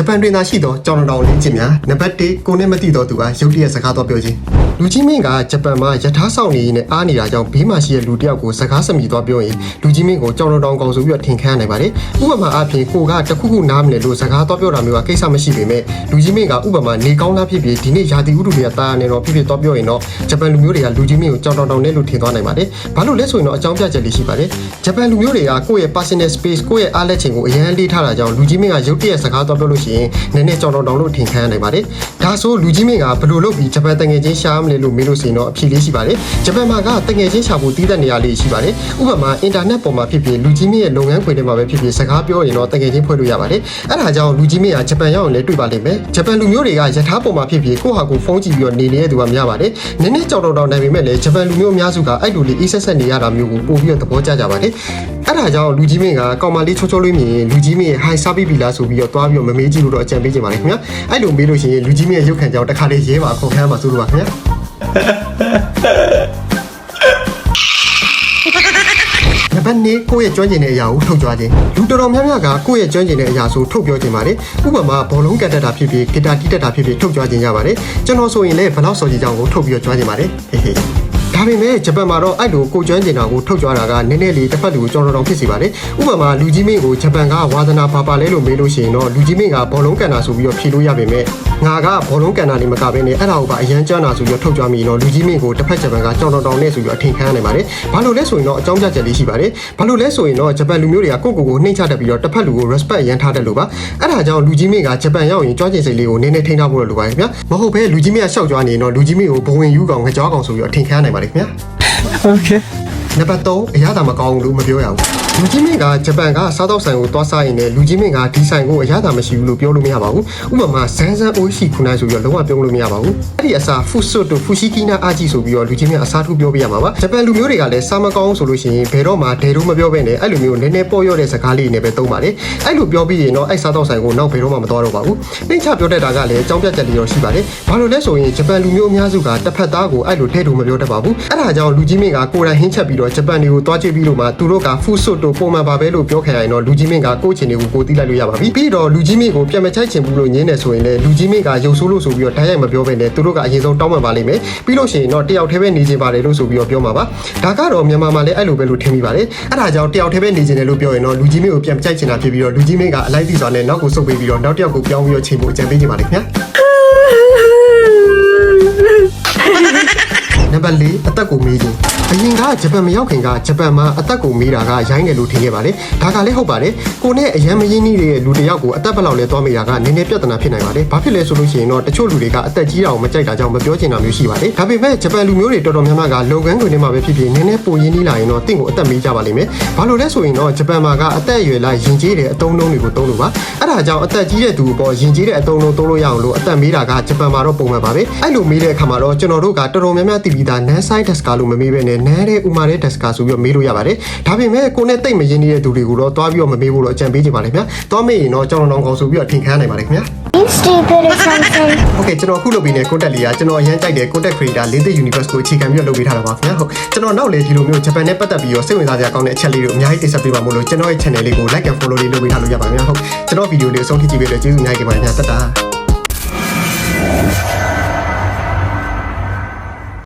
ဂျပန်တွင်သာရှိသောကြောင်တောင်လင်းချင်းများနံပါတ်1ကိုနဲ့မသိသောသူအားရုတ်တရက်စကားတော့ပြောခြင်းလူကြီးမင်းကဂျပန်မှာယထာဆောင်နေရင်းနဲ့အားနေတာကြောင့်ဘေးမှာရှိတဲ့လူတစ်ယောက်ကိုစကားစမြည်တော့ပြောရင်လူကြီးမင်းကိုကြောင်တောင်ကောင်ဆိုပြီးတော့ထင်ခန်းနိုင်ပါတယ်ဥပမာအဖြစ်ကိုကတခုခုနားမလဲလို့စကားတော့ပြောတာမျိုးကကိစ္စမရှိပေမဲ့လူကြီးမင်းကဥပမာနေကောင်းလားဖြစ်ဖြစ်ဒီနေ့ရာသီဥတုတွေကတာနေတော့ဖြစ်ဖြစ်တော့ပြောရင်တော့ဂျပန်လူမျိုးတွေကလူကြီးမင်းကိုကြောင်တောင်နဲ့လို့ထင်သွားနိုင်ပါတယ်ဘာလို့လဲဆိုရင်တော့အကြောင်းပြချက်လေးရှိပါတယ်ဂျပန်လူမျိုးတွေကကိုယ့်ရဲ့ personal space ကိုယ့်ရဲ့အားလက်ချိန်ကိုအရန်လေးထားတာကြောင့်လူကြီးမင်းကရုတ်တရက်စကားတော့ပြောလို့ရှိရင်နည်းနည်းကြောင်တောင်လို့ထင်ခန်းနိုင်ပါတယ်ဒါဆိုလူကြီးမင်းကဘယ်လိုလုပ်ပြီးဂျပန်တငယ်ချင်းရှားမလဲလို့မေးလို့ရှိရင်တော့အဖြေလေးရှိပါတယ်ဂျပန်မှာကတငယ်ချင်းရှာဖို့တည်တဲ့နေရာလေးရှိပါတယ်ဥပမာအင်တာနက်ပေါ်မှာဖြစ်ဖြစ်လူကြီးမင်းရဲ့လုပ်ငန်းခွင်ထဲမှာပဲဖြစ်ဖြစ်စကားပြောရင်တော့တငယ်ချင်းဖွဲ့လို့ရပါတယ်အဲ့ဒါကြောင့်လူကြီးမင်းကဂျပန်ရောက်ရင်လည်းတွေ့ပါလိမ့်မယ်ဂျပန်လူမျိုးတွေကယထာပေါ်မှာဖြစ်ဖြစ်ကိုယ့်ဟာကိုယ်ဖုန်းကြည့်ပြီးတော့နေနေတဲ့သူကများပါတယ်နည်းနည်းကြောင်တောင်နိုင်ပေမဲ့လည်းဂျပန်လူမျိုးအများစုကအဲ့လိုလေးအေးဆက်ဆက်နေရတာမျိုးကိုပို့ပြီးတော့သဘောကျကြပါတယ် အဲ့ဒါကြောင့်လူကြီးမင်းကကောင်မလေးချောချောလေးမြင်ရင်လူကြီးမင်းရဲ့ဟိုင်စားပြီးပြီလားဆိုပြီးတော့တွားပြီးတော့မမေးကြည့်လို့တော့အကြံပေးချင်ပါတယ်ခင်ဗျာအဲ့လိုမေးလို့ရှိရင်လူကြီးမင်းရဲ့ရုပ်ခံကြောင်တစ်ခါလေးရဲပါခေါ်ခန်းပါဆိုလို့ပါခင်ဗျာနံပါတ်2ကိုယ့်ရဲ့ကျွမ်းကျင်တဲ့အရာကိုထုတ်ကြွားခြင်းလူတော်တော်များများကကိုယ့်ရဲ့ကျွမ်းကျင်တဲ့အရာဆိုထုတ်ပြောခြင်းပါတယ်ဥပမာဘောလုံးကန်တက်တာဖြစ်ဖြစ်ဂီတာတီးတက်တာဖြစ်ဖြစ်ထုတ်ကြွားခြင်းရပါတယ်ကျွန်တော်ဆိုရင်လည်းဘလောက်စော်ကြီးကြောင်ကိုထုတ်ပြီးတော့ကြွားခြင်းပါတယ်ဟေးဟေး ဒါပေမဲ့ဂျပန်မှာတော့အဲ့လိုကိုကျွမ်းကျင်တာကိုထုတ်ကြွားတာကနည်းနည်းလေးတစ်ဖက်လူကိုကြောင်တော်တော်ဖြစ်စီပါတယ်ဥပမာလူကြီးမင်းကိုဂျပန်ကဝါသနာပါပါလဲလို့မေးလို့ရှိရင်တော့လူကြီးမင်းကဘောလုံးကန်တာဆိုပြီးတော့ဖြေလို့ရပေမဲ့ငါကဘောလုံးကန်တာနေမကဘဲနဲ့အဲ့ဒါကိုပါအရန်ကျွမ်းတာဆိုပြီးတော့ထုတ်ကြွားမိရင်တော့လူကြီးမင်းကိုတစ်ဖက်ဂျပန်ကကြောင်တော်တော်နဲ့ဆိုပြီးတော့အထင်ခံရနိုင်ပါတယ်ဘာလို့လဲဆိုရင်တော့အကြောင်းပြချက်လေးရှိပါတယ်ဘာလို့လဲဆိုရင်တော့ဂျပန်လူမျိုးတွေကကိုယ့်ကိုယ်ကိုနှိမ့်ချတတ်ပြီးတော့တစ်ဖက်လူကို respect ရန်ထားတယ်လို့ပါအဲ့ဒါကြောင့်လူကြီးမင်းကဂျပန်ရောက်ရင်ကြွားကျင်စိတ်လေးကိုနည်းနည်းထိန်းထားဖို့လိုပါတယ်ခင်ဗျာမဟုတ်ဘဲလူကြီးမင်းကရှောက်ကြွားနေရင်တော့လူကြီးမင်းကိုဘဝင်ယူကောင်ငကြောကောင်ဆိုပြီးတော့အထင်ခံရနိုင်ပါတယ်ခင်ဗျာ Okay. နံပါတ်3အရသာမကောင်းဘူးလို့မပြောရဘူး လူကြီးမင်းကဂျပန်ကစားတော့ဆိုင်ကိုသွားစားရင်လည်းလူကြီးမင်းကဒီဆိုင်ကိုအရသာမရှိဘူးလို့ပြောလို့မရပါဘူးဥပမာဇန်ဇန်အိုရှိခုနိုင်ဆိုပြီးတော့လုံးဝပြောလို့မရပါဘူးအဲ့ဒီအစားဖူဆွတ်တို့ဖူရှိကီနာအာဂျီဆိုပြီးတော့လူကြီးမင်းအစားထိုးပြောပြရမှာပါဂျပန်လူမျိုးတွေကလည်းစားမကောင်းဆိုလို့ရှိရင်ဘယ်တော့မှဒဲတော့မပြောဘဲနဲ့အဲ့လိုမျိုးနည်းနည်းပေါ့ရော့တဲ့စကားလေးနဲ့ပဲသုံးပါတယ်အဲ့လိုပြောပြီးရင်တော့အဲ့စားတော့ဆိုင်ကိုနောက်ဘယ်တော့မှမသွားတော့ပါဘူးနှိမ့်ချပြောတတ်တာကလည်းအကြောင်းပြချက်လေးတော့ရှိပါတယ်ဘာလို့လဲဆိုရင်ဂျပန်လူမျိုးအများစုကတစ်ဖက်သားကိုအဲ့လိုထဲတူမပြောတတ်ပါဘူးအဲ့ဒါကြောင့်လူကြီးမင်းကကိုယ်တိုင်ဟင်းချက်ပြီးတော့ဂျပန်တွေကိုတွားကြည့်ပြီးလို့မှသူတို့ကဖူဆွတ်တို့ပုံမှန်ပါပဲလို့ပြောခဲ့ရရင်တော့လူကြီးမင်းကကိုယ့်ချင်တွေကိုကိုတီးလိုက်လို့ရပါပြီပြီးတော့လူကြီးမင်းကိုပြန်မချိုက်ချင်ဘူးလို့ညင်းနေဆိုရင်လည်းလူကြီးမင်းကရုပ်ဆိုးလို့ဆိုပြီးတော့တိုက်ရိုက်မပြောဘဲနဲ့သူတို့ကအရင်ဆုံးတောင်းပန်ပါလိမ့်မယ်ပြီးလို့ရှိရင်တော့တယောက်တည်းပဲနေချင်ပါတယ်လို့ဆိုပြီးတော့ပြောမှာပါဒါကတော့မြန်မာမှာလည်းအဲ့လိုပဲလို့ထင်မိပါတယ်အဲ့ဒါကြောင့်တယောက်တည်းပဲနေချင်တယ်လို့ပြောရင်တော့လူကြီးမင်းကိုပြန်ချိုက်ချင်တာဖြစ်ပြီးတော့လူကြီးမင်းကအလိုက်တီစွာနဲ့နောက်ကိုဆုတ်ပေးပြီးတော့နောက်တစ်ယောက်ကိုပြောင်းပြီးတော့ချိန်ဖို့အကြံပေးချင်ပါတယ်ခင်ဗျာနံပါတ်၄အသက်ကိုမေးခြင်းအရင်ကဂျပန်မရောက်ခင်ကဂျပန်မှာအသက်ကိုမေးတာကရိုင်းတယ်လို့ထင်ခဲ့ပါတယ်ဒါကလည်းဟုတ်ပါတယ်ကိုနဲ့အရန်မရင်းနှီးတဲ့လူတစ်ယောက်ကိုအသက်ဘယ်လောက်လဲသွားမေးတာကနည်းနည်းပြဿနာဖြစ်နိုင်ပါတယ်ဘာဖြစ်လဲဆိုလို့ရှိရင်တော့တချို့လူတွေကအသက်ကြီးတာကိုမကြိုက်တာကြောင့်မပြောချင်တာမျိုးရှိပါတယ်ဒါပေမဲ့ဂျပန်လူမျိုးတွေတော်တော်များများကလုပ်ငန်းခွင်တွေမှာပဲဖြစ်ဖြစ်နည်းနည်းပိုရင်းနှီးလာရင်တော့တင့်ကိုအသက်မေးကြပါလိမ့်မယ်ဘာလို့လဲဆိုရင်တော့ဂျပန်မှာကအသက်အရွယ်လိုက်ယဉ်ကျေးတဲ့အတုံးလုံးတွေကိုသုံးလို့ပါအဲ့ဒါကြောင့်အသက်ကြီးတဲ့သူပေါ်ယဉ်ကျေးတဲ့အတုံးလုံးသုံးလို့ရအောင်လို့အသက်မေးတာကဂျပန်မှာတော့ပုံမှန်ပါပဲအဲ့လိုမေးတဲ့အခါမှာတော့ကျွန်တော်တို့ကတော်တော်များများသိပြီးသားနန်းဆိုင်ဒက်စကာလို့မမေးဘဲနဲ့နန်းတဲ့ဥမာတဲ့ဒက်စကာဆိုပြီးတော့မေးလို့ရပါတယ်ဒါပေမဲ့ကိုနဲ့တိတ်မရင်းနေတဲ့သူတွေကိုတော့တွားပြီးတော့မမေးဖို့တော့အကြံပေးချင်ပါတယ်ခင်ဗျာတွားမေးရင်တော့ကျွန်တော်တို့ကောင်ဆိုပြီးတော့ထင်ခန်းနိုင်ပါတယ်ခင်ဗျာ You stupid or something. โอเคကျွန်တော်အခုလုပ်ပြီးနေ content လေးကကျွန်တော်အရင်ကြိုက်တဲ့ content creator လေးသိ universe ကိုအခြေခံပြီးတော့လုပ်ပေးထားတာပါခင်ဗျာဟုတ်ကျွန်တော်နောက်လေဒီလိုမျိုးဂျပန်နဲ့ပတ်သက်ပြီးတော့စိတ်ဝင်စားစရာကောင်းတဲ့အချက်လေးတွေအများကြီးတင်ဆက်ပေးပါမို့လို့ကျွန်တော်ရဲ့ channel လေးကို like and follow လေးလုပ်ပေးထားလို့ရပါမယ်ဟုတ်ကျွန်တော်ဗီဒီယိုလေးအဆုံးထိကြည့်ပေးလို့ကျေးဇူးအများကြီးတင်ပါတယ်ခင်ဗျာတက်တာ